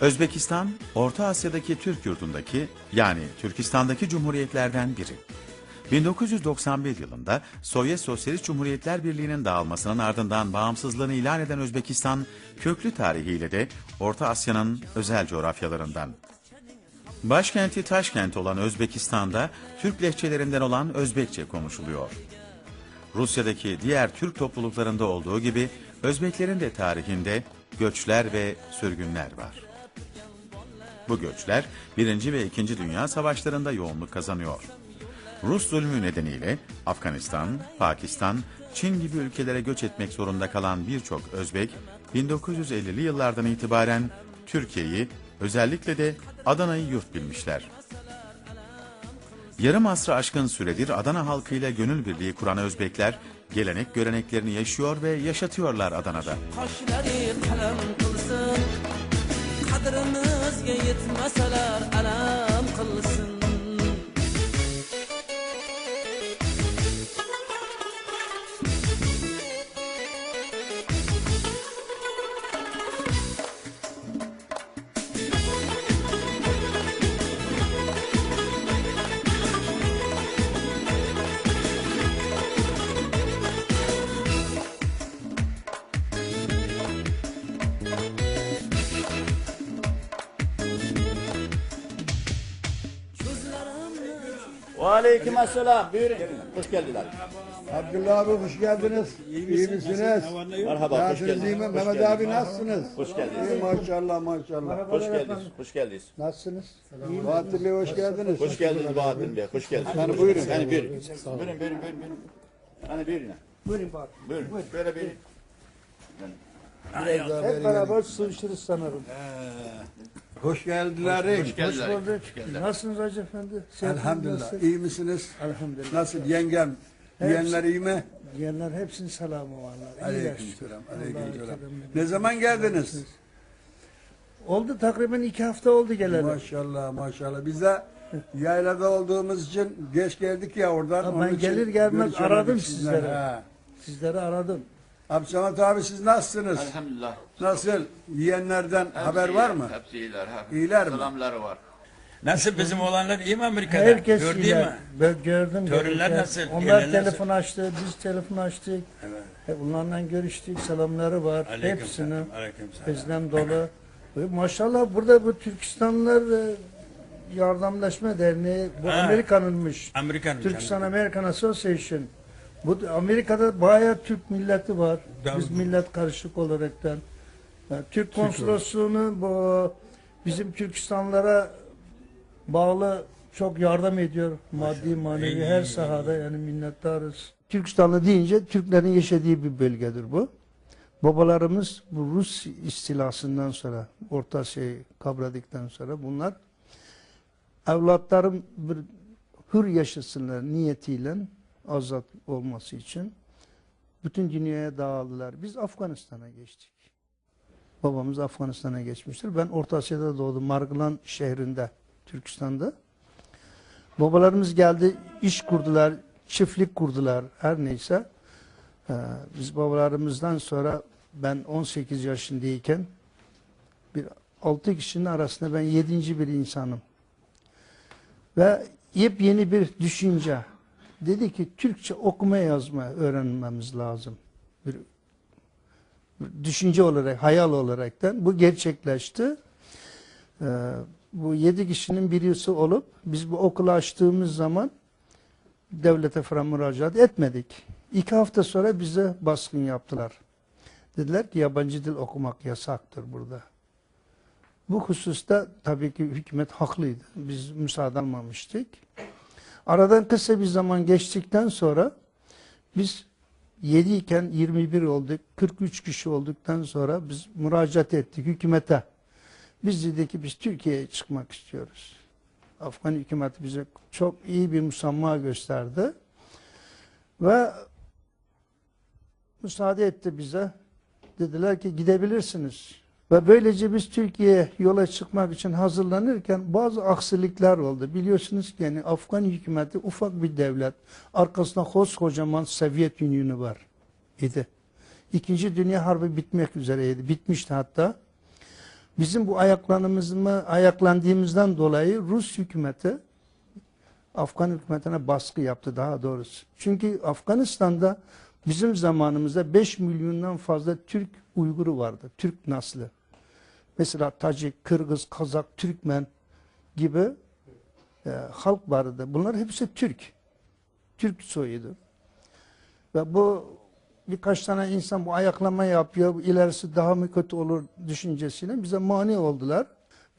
Özbekistan, Orta Asya'daki Türk yurdundaki yani Türkistan'daki cumhuriyetlerden biri. 1991 yılında Sovyet Sosyalist Cumhuriyetler Birliği'nin dağılmasının ardından bağımsızlığını ilan eden Özbekistan, köklü tarihiyle de Orta Asya'nın özel coğrafyalarından. Başkenti Taşkent olan Özbekistan'da Türk lehçelerinden olan Özbekçe konuşuluyor. Rusya'daki diğer Türk topluluklarında olduğu gibi Özbeklerin de tarihinde göçler ve sürgünler var. Bu göçler 1. ve 2. Dünya Savaşlarında yoğunluk kazanıyor. Rus zulmü nedeniyle Afganistan, Pakistan, Çin gibi ülkelere göç etmek zorunda kalan birçok Özbek 1950'li yıllardan itibaren Türkiye'yi özellikle de Adana'yı yurt bilmişler. Yarım asrı aşkın süredir Adana halkıyla gönül birliği kuran Özbekler gelenek göreneklerini yaşıyor ve yaşatıyorlar Adana'da. qadrimizga yetmasalar alam qilsin Aleyküm selam. Buyurun. Hoş geldiler. Abdullah abi hoş geldiniz. İyi misiniz? Merhaba. Hoş Nasılsınız geldiniz. mi? Hoş Mehmet geldiniz. abi nasılsınınız? Hoş geldiniz. İyi maşallah maşallah. Hoş geldiniz. Hoş geldiniz. Nasılsınız? Bahattin Bey hoş geldiniz. Hoş geldiniz Bahattin Bey. Hoş geldiniz. Yani buyurun. Yani. Buyurun buyurun buyurun. buyurun. Hani buyurun. Buyurun Bahattin. Buyurun. Böyle buyurun. Biraz daha Hep beraber sığışırız sanırım. Hoş geldiler. Hoş geldiler. bulduk. Nasılsınız Hacı Efendi? Sıhhatiniz Elhamdülillah. nasıl? İyi misiniz? Elhamdülillah. Nasıl yengem? Yeğenler iyi mi? Diyenler hepsinin selamı varlar. İyiler. Aleykümselam. Allah'a Aleykümselam. emanet olun. Ne zaman geldiniz? Oldu takriben iki hafta oldu geleli. Maşallah maşallah. Biz de yaylada olduğumuz için geç geldik ya oradan. Ha, ben gelir gelmez aradım sizleri. Ha. Sizleri aradım. Abdülsamet abi siz nasılsınız? Elhamdülillah. Nasıl? Yiyenlerden Hepsi haber iyi, var mı? Hepsi iyiler. Hep. İyiler mi? Selamları var. Nasıl bizim oğlanlar iyi mi Amerika'da? Herkes Gördün iyiler. mü? Ben gördüm. Torunlar gelirken. nasıl? Onlar Gelenler telefon açtı, biz telefon açtık. Evet. Onlarla görüştük, selamları var. Aleyküm Hepsini. selam, aleyküm selam. Dolu. Maşallah burada bu Türkistanlılar e, Yardımlaşma Derneği, bu. Amerikan'ınmış. Amerikan. Türkistan American Association. Bu Amerika'da bayağı Türk milleti var. Ben- Biz millet karışık olaraktan. Yani Türk konsolosluğunu bu bizim Türkistanlara bağlı çok yardım ediyor. Maddi manevi her sahada yani minnettarız. Türkistanlı deyince Türklerin yaşadığı bir bölgedir bu. Babalarımız bu Rus istilasından sonra Orta Asya'yı kavradıktan sonra bunlar evlatlarım bir hür yaşasınlar niyetiyle azat olması için bütün dünyaya dağıldılar. Biz Afganistan'a geçtik. Babamız Afganistan'a geçmiştir. Ben Orta Asya'da doğdum. Margılan şehrinde, Türkistan'da. Babalarımız geldi, iş kurdular, çiftlik kurdular, her neyse. Ee, biz babalarımızdan sonra ben 18 yaşındayken bir 6 kişinin arasında ben 7. bir insanım. Ve yepyeni bir düşünce. Dedi ki Türkçe okuma yazma öğrenmemiz lazım. Bir, bir düşünce olarak, hayal olaraktan bu gerçekleşti. Ee, bu yedi kişinin birisi olup biz bu okulu açtığımız zaman devlete falan müracaat etmedik. İki hafta sonra bize baskın yaptılar. Dediler ki yabancı dil okumak yasaktır burada. Bu hususta tabii ki hükümet haklıydı. Biz müsaade almamıştık. Aradan kısa bir zaman geçtikten sonra biz 7 iken 21 olduk. 43 kişi olduktan sonra biz müracaat ettik hükümete. Biz dedik ki biz Türkiye'ye çıkmak istiyoruz. Afgan hükümeti bize çok iyi bir musamma gösterdi. Ve müsaade etti bize. Dediler ki gidebilirsiniz. Ve böylece biz Türkiye'ye yola çıkmak için hazırlanırken bazı aksilikler oldu. Biliyorsunuz ki yani Afgan hükümeti ufak bir devlet. Arkasında koskocaman Sovyet Ünyonu var idi. İkinci Dünya Harbi bitmek üzereydi. Bitmişti hatta. Bizim bu ayaklanımızı ayaklandığımızdan dolayı Rus hükümeti Afgan hükümetine baskı yaptı daha doğrusu. Çünkü Afganistan'da bizim zamanımızda 5 milyondan fazla Türk Uyguru vardı. Türk naslı. Mesela Tacik, Kırgız, Kazak, Türkmen gibi e, halk vardı. Bunlar hepsi Türk. Türk soyudu. Ve bu birkaç tane insan bu ayaklama yapıyor, ilerisi daha mı kötü olur düşüncesiyle bize mani oldular.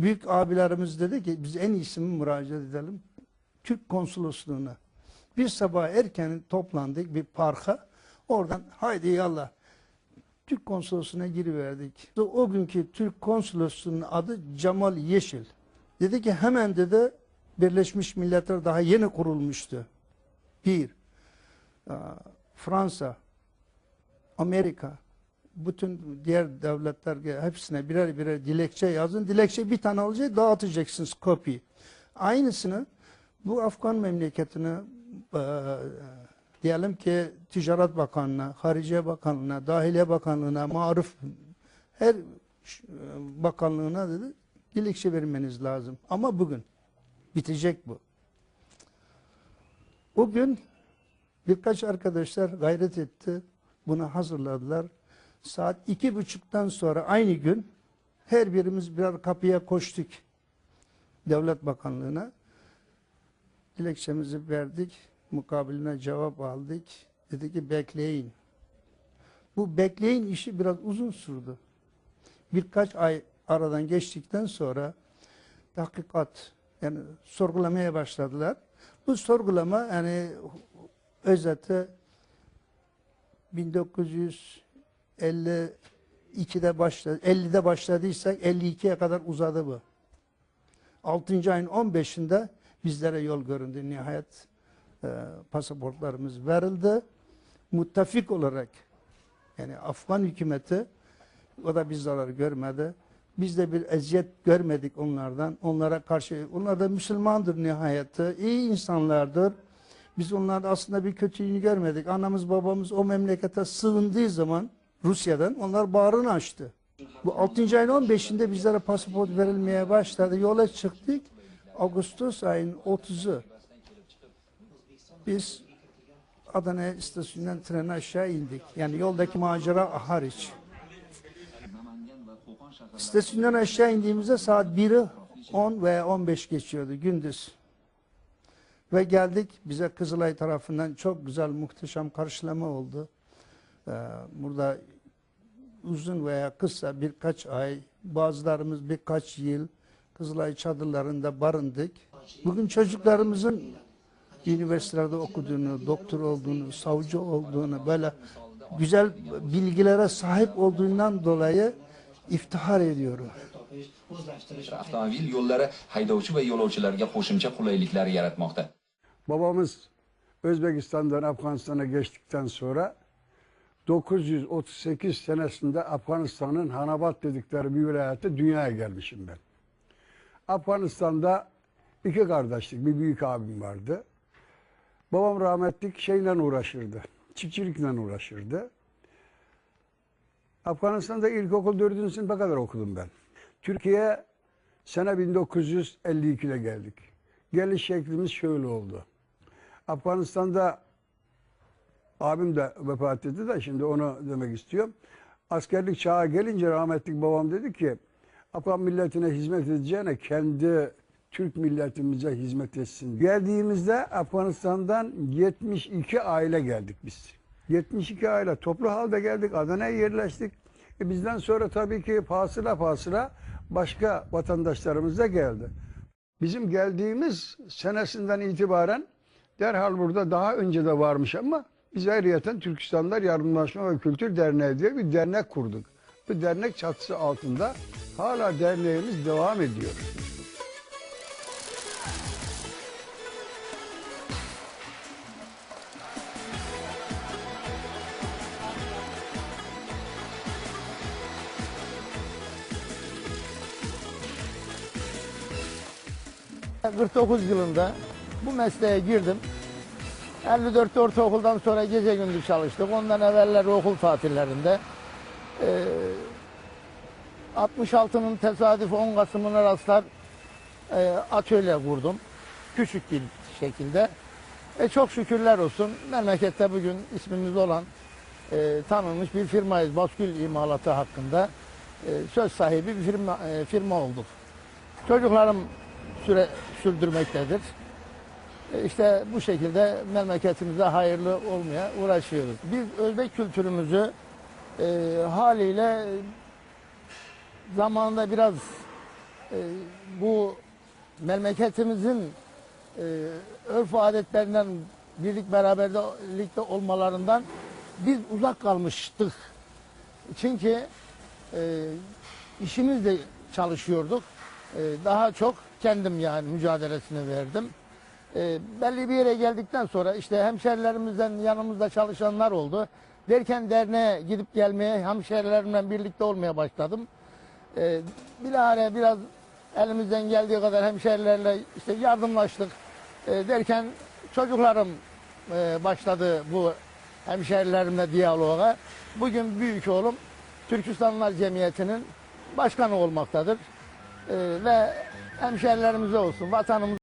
Büyük abilerimiz dedi ki biz en iyisi mi müracaat edelim? Türk konsolosluğuna. Bir sabah erken toplandık bir parka. Oradan haydi yallah Türk konsolosluğuna giriverdik. O günkü Türk konsolosluğunun adı Cemal Yeşil. Dedi ki hemen dedi Birleşmiş Milletler daha yeni kurulmuştu. Bir, aa, Fransa, Amerika, bütün diğer devletler hepsine birer birer dilekçe yazın. Dilekçe bir tane olacak dağıtacaksınız kopya. Aynısını bu Afgan memleketine e, diyelim ki Ticaret Bakanlığı'na, Hariciye Bakanlığı'na, Dahiliye Bakanlığı'na, Maruf her bakanlığına dedi dilekçe vermeniz lazım. Ama bugün bitecek bu. O gün birkaç arkadaşlar gayret etti. Bunu hazırladılar. Saat iki buçuktan sonra aynı gün her birimiz birer kapıya koştuk. Devlet Bakanlığı'na. Dilekçemizi verdik. Mukabiline cevap aldık. Dedi ki bekleyin. Bu bekleyin işi biraz uzun sürdü. Birkaç ay aradan geçtikten sonra tahkikat yani sorgulamaya başladılar. Bu sorgulama yani özeti 1952'de başladı, 50'de başladıysak 52'ye kadar uzadı bu. 6. ayın 15'inde bizlere yol göründü. Nihayet e, pasaportlarımız verildi. Muttafik olarak yani Afgan hükümeti o da biz zarar görmedi. Biz de bir eziyet görmedik onlardan. Onlara karşı, onlar da Müslümandır nihayette. iyi insanlardır. Biz onlarda aslında bir kötülüğünü görmedik. Anamız babamız o memlekete sığındığı zaman Rusya'dan onlar bağrını açtı. Bu 6. ayın 15'inde bizlere pasaport verilmeye başladı. Yola çıktık. Ağustos ayın 30'u biz Adana istasyonundan trene aşağı indik. Yani yoldaki macera hariç. İstasyondan aşağı indiğimizde saat 1'i 10 veya 15 geçiyordu gündüz. Ve geldik bize Kızılay tarafından çok güzel muhteşem karşılama oldu. Ee, burada uzun veya kısa birkaç ay bazılarımız birkaç yıl Kızılay çadırlarında barındık. Bugün çocuklarımızın üniversitelerde okuduğunu, doktor olduğunu, savcı olduğunu böyle güzel bilgilere sahip olduğundan dolayı iftihar ediyorum. avtomobil yo'llari haydovchi va yo'lovchilarga qo'shimcha qulayliklar yaratmoqda Babamız Özbekistan'dan Afganistan'a geçtikten sonra 938 senesinde Afganistan'ın Hanabat dedikleri bir vilayette dünyaya gelmişim ben. Afganistan'da iki kardeşlik, bir büyük abim vardı. Babam rahmetlik şeyle uğraşırdı, çiftçilikle uğraşırdı. Afganistan'da ilkokul 4. sınıfa kadar okudum ben. Türkiye sene 1952'de geldik. Geliş şeklimiz şöyle oldu. Afganistan'da abim de vefat etti de şimdi onu demek istiyorum. Askerlik çağı gelince rahmetlik babam dedi ki Afgan milletine hizmet edeceğine kendi Türk milletimize hizmet etsin. Geldiğimizde Afganistan'dan 72 aile geldik biz. 72 aile toplu halde geldik. Adana'ya yerleştik. E bizden sonra tabii ki fasıla fasıla başka vatandaşlarımız da geldi. Bizim geldiğimiz senesinden itibaren derhal burada daha önce de varmış ama biz ayrıyeten Türkistanlar Yardımlaşma ve Kültür Derneği diye bir dernek kurduk. Bu dernek çatısı altında hala derneğimiz devam ediyor. Ben 49 yılında bu mesleğe girdim. 54 ortaokuldan sonra gece gündüz çalıştık. Ondan evveller okul tatillerinde. Ee, 66'nın tesadüf 10 Kasım'ına rastlar e, atölye kurdum. Küçük bir şekilde. E, çok şükürler olsun memlekette bugün ismimiz olan e, tanınmış bir firmayız. Baskül imalatı hakkında e, söz sahibi bir firma, e, firma olduk. Çocuklarım süre sürdürmektedir. E, işte bu şekilde memleketimize hayırlı olmaya uğraşıyoruz. Biz Özbek kültürümüzü e, haliyle zamanında biraz e, bu memleketimizin e, örf adetlerinden birlik beraberlikte olmalarından biz uzak kalmıştık. Çünkü e, işimizle çalışıyorduk. E, daha çok kendim yani mücadelesini verdim. E, belli bir yere geldikten sonra işte hemşerilerimizden yanımızda çalışanlar oldu. Derken derneğe gidip gelmeye, hemşerilerimle birlikte olmaya başladım. E, bilahare biraz elimizden geldiği kadar hemşerilerle işte yardımlaştık. E, derken çocuklarım e, başladı bu hemşerilerimle diyaloğa. Bugün büyük oğlum Türkistanlılar Cemiyeti'nin başkanı olmaktadır. E, ve hemşerilerimize olsun, vatanımız